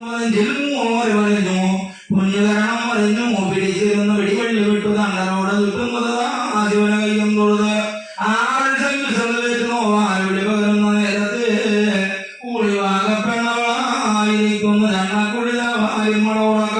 ഓര പറഞ്ഞു പൊന്നു തരണം പറഞ്ഞു പിടിച്ചിരുന്നു പിടിവെള്ളി വിട്ടു തങ്ങളോട് കിട്ടുന്നത് ആദ്യവന കയ്യും തൊഴുത് ആറ് ചെല്ലുന്നു ആരുവിളി പകരുന്ന നേരത്ത് കുളിവാകപ്പെണവളായിരിക്കുന്നു ഞങ്ങൾക്കുള്ളിലെ വായുമളോടൊക്കെ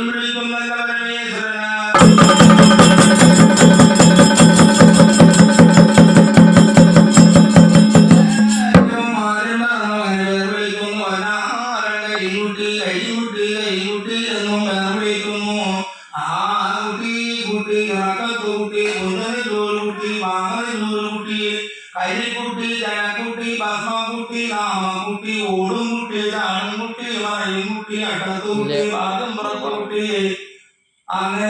முட்டி நாம முட்டி ஓடு முட்டி ஜான் முட்டி மறை முட்டி அட்டத்து முட்டி பாதம்பரத்து முட்டி. அங்கே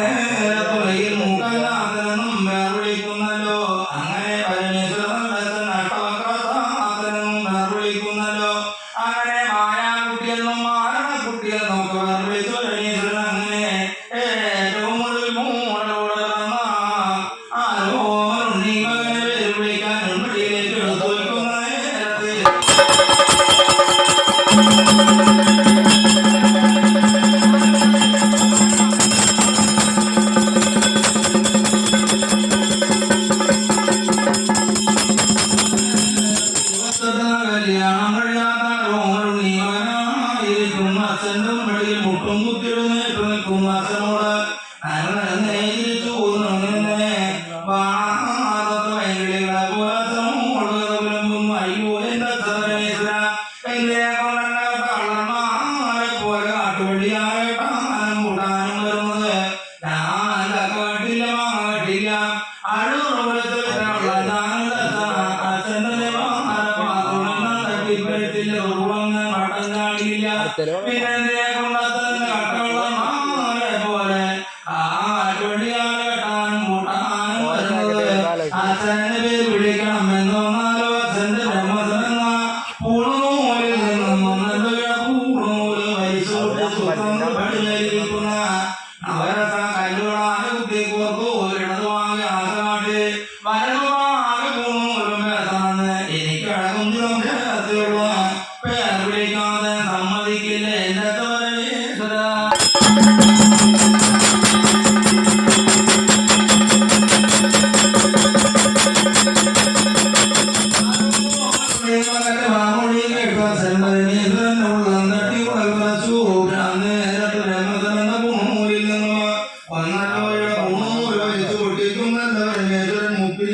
ചന്ദ്രൻ വഴിയിൽ മുട്ടുമുത്തിരുന്നേറ്റ് നിൽക്കുന്ന അച്ഛനോട് Hasta luego.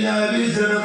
I'll be there.